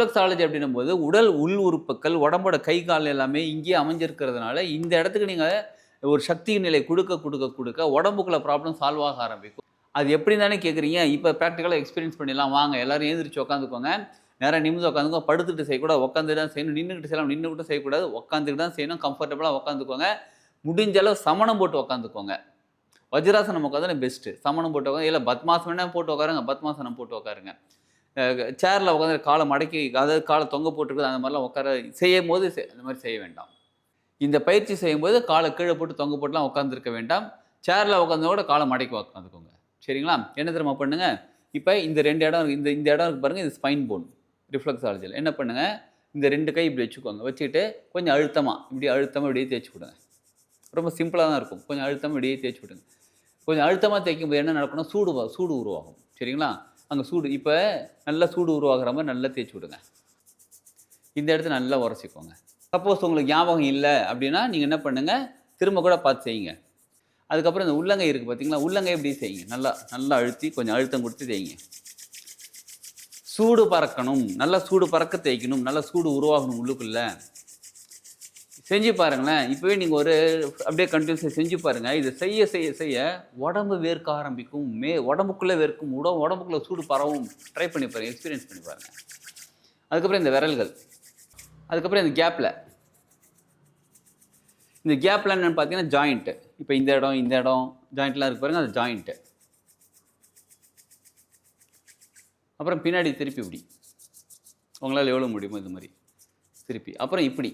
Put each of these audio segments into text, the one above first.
Reflexology அப்படின்னும் போது உடல் உள் உறுப்புகள் உடம்போட கை கால் எல்லாமே இங்கேயே அமைஞ்சிருக்கிறதுனால இந்த இடத்துக்கு நீங்கள் ஒரு சக்தி நிலை கொடுக்க கொடுக்க கொடுக்க உடம்புக்குள்ள ப்ராப்ளம் சால்வ் ஆக ஆரம்பிக்கும். அது எப்படி தானே கேட்குறீங்க இப்போ ப்ராக்டிக்கலாக எக்ஸ்பீரியன்ஸ் பண்ணிடலாம். வாங்க எல்லாரும் எழுந்திரிச்சு உட்காந்துக்கோங்க நேராக நிமிந்து உட்காந்துக்கோ படுத்துட்டு செய்யக்கூடாது உட்காந்து தான் செய்யணும். நின்றுக்கிட்டு செய்யலாம் நின்றுக்கிட்டு செய்யக்கூடாது. உட்காந்துக்கிட்டு தான் செய்யணும். கம்ஃபர்டபுளாக உட்காந்துக்கோங்க முடிஞ்ச அளவு சமணம் போட்டு உட்காந்துக்கோங்க வஜ்ராசனம் உட்காந்து பெஸ்ட்டு சமணம் போட்டு உட்காந்து இல்லை பத்மாசனம் போட்டு உட்காருங்க பத்மாசனம் போட்டு உட்காருங்க சேரில் உட்காந்து காலை மடக்கி அதாவது காலை தொங்க போட்டுருக்குது அந்த மாதிரிலாம் உட்கார செய்யும் போது அந்த மாதிரி செய்ய வேண்டாம். இந்த பயிற்சி செய்யும்போது காலை கீழே போட்டு தொங்க போட்டுலாம் உட்காந்துருக்க வேண்டாம். சேரில் உட்காந்து கூட காலை மடக்கி உட்காந்துக்கோங்க சரிங்களா? என்ன தெரியுமா பண்ணுங்க? இப்போ இந்த ரெண்டு இடம் இந்த இந்த இடம் இருக்கு பாருங்க இது ஸ்பைன் போன் ரிஃப்ளெக்ஸாலஜியில் என்ன பண்ணுங்க? இந்த ரெண்டு கை இப்படி வச்சுக்கோங்க. வச்சுக்கிட்டு கொஞ்சம் அழுத்தமாக இப்படி அழுத்தமாக இப்படியே தேய்ச்சி விடுங்க. ரொம்ப சிம்பிளாக தான் இருக்கும். கொஞ்சம் அழுத்தமாக இப்படியே தேய்ச்சி விடுங்க. கொஞ்சம் அழுத்தமாக தேய்க்கும் போது என்ன நடக்கும்னா சூடு சூடு உருவாகும். சரிங்களா? அங்கே சூடு இப்போ நல்லா சூடு உருவாகிற மாதிரி நல்லா தேய்ச்சி விடுங்க. இந்த இடத்த நல்லா உரைச்சிக்கோங்க சப்போஸ் உங்களுக்கு ஞாபகம் இல்லை அப்படின்னா நீங்கள் என்ன பண்ணுங்கள் திரும்ப கூட பார்த்து செய்யுங்க. அதுக்கப்புறம் இந்த உள்ளங்கை இருக்குது பார்த்தீங்களா உள்ளங்கை எப்படி செய்யுங்க. நல்லா நல்லா அழுத்தி கொஞ்சம் அழுத்தம் கொடுத்து தேய்ங்க. சூடு பறக்கணும். நல்லா சூடு பறக்க தேய்க்கணும். நல்லா சூடு உருவாகணும் உள்ளுக்குள்ளே. செஞ்சு பாருங்களேன். இப்போவே நீங்கள் ஒரு அப்படியே கண்டினியூஸாக செஞ்சு பாருங்கள் இதை செய்ய செய்ய செய்ய உடம்பு வேர்க்க ஆரம்பிக்கும். மே உடம்புக்குள்ளே வேர்க்கும். உடம்பு உடம்புக்குள்ளே சூடு பரவும். ட்ரை பண்ணி பாருங்கள் எக்ஸ்பீரியன்ஸ் பண்ணி பாருங்கள் அதுக்கப்புறம் இந்த விரல்கள். அதுக்கப்புறம் இந்த கேப்பில் இந்த கேப்பில் என்னென்னு பார்த்தீங்கன்னா ஜாயிண்ட்டு இப்போ இந்த இடம் இந்த இடம் ஜாயிண்ட்லாம் இருக்கு பாருங்கள் அது ஜாயிண்ட்டு அப்புறம் பின்னாடி திருப்பி இப்படி. உங்களால் எவ்வளோ முடியுமோ இது மாதிரி. திருப்பி. அப்புறம் இப்படி.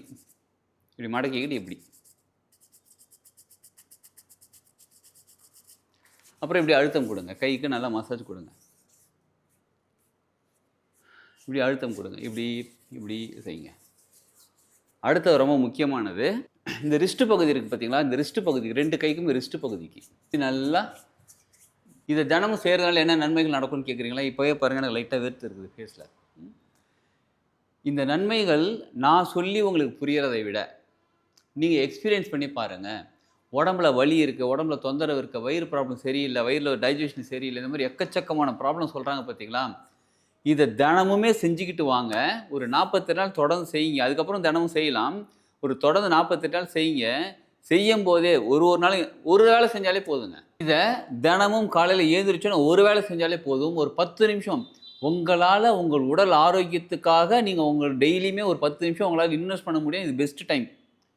இப்படி மடக்கிக்கிட்டு இப்படி. அப்புறம் இப்படி அழுத்தம் கொடுங்க. கைக்கு நல்லா மசாஜ் கொடுங்க. இப்படி அழுத்தம் கொடுங்க. இப்படி இப்படி செய்யுங்க. அடுத்தது ரொம்ப முக்கியமானது இந்த ரிஸ்ட் பகுதி இருக்குது பார்த்தீங்களா இந்த ரிஸ்ட் பகுதி ரெண்டு கைக்கும் ரிஸ்ட் பகுதிக்கு. இது நல்லா இதை தினமும் செய்கிறதுனால என்ன நன்மைகள் நடக்கும்னு கேட்குறீங்களா இப்போவே பாருங்க எனக்கு லைட்டாக வெறுத்து இருக்குது ஃபேஸில் இந்த நன்மைகள் நான் சொல்லி உங்களுக்கு புரியறதை விட நீங்கள் எக்ஸ்பீரியன்ஸ் பண்ணி பாருங்கள் உடம்புல வலி இருக்குது உடம்புல தொந்தரவு இருக்குது வயிறு ப்ராப்ளம் சரியில்லை வயிறில் டைஜஷன் சரியில்லை இந்த மாதிரி எக்கச்சக்கமான ப்ராப்ளம் சொல்கிறாங்க பார்த்தீங்களா இதை தினமுமே செஞ்சுக்கிட்டு வாங்க. ஒரு நாற்பத்தெட்டு நாள் தொடர்ந்து செய்யுங்க. அதுக்கப்புறம் தினமும் செய்யலாம். ஒரு தொடர்ந்து நாற்பத்தெட்டு நாள் செய்யுங்க. செய்யும் போதே ஒரு ஒரு நாள் ஒரு வேளை செஞ்சாலே போதுங்க. இதை தினமும் காலையில் ஏந்திரிச்சோன்னா ஒரு வேளை செஞ்சாலே போதும். ஒரு பத்து நிமிஷம். உங்களால் உங்கள் உடல் ஆரோக்கியத்துக்காக நீங்கள் உங்கள் டெய்லியுமே ஒரு பத்து நிமிஷம் உங்களால் இன்வெஸ்ட் பண்ண முடியும். இது பெஸ்ட் டைம்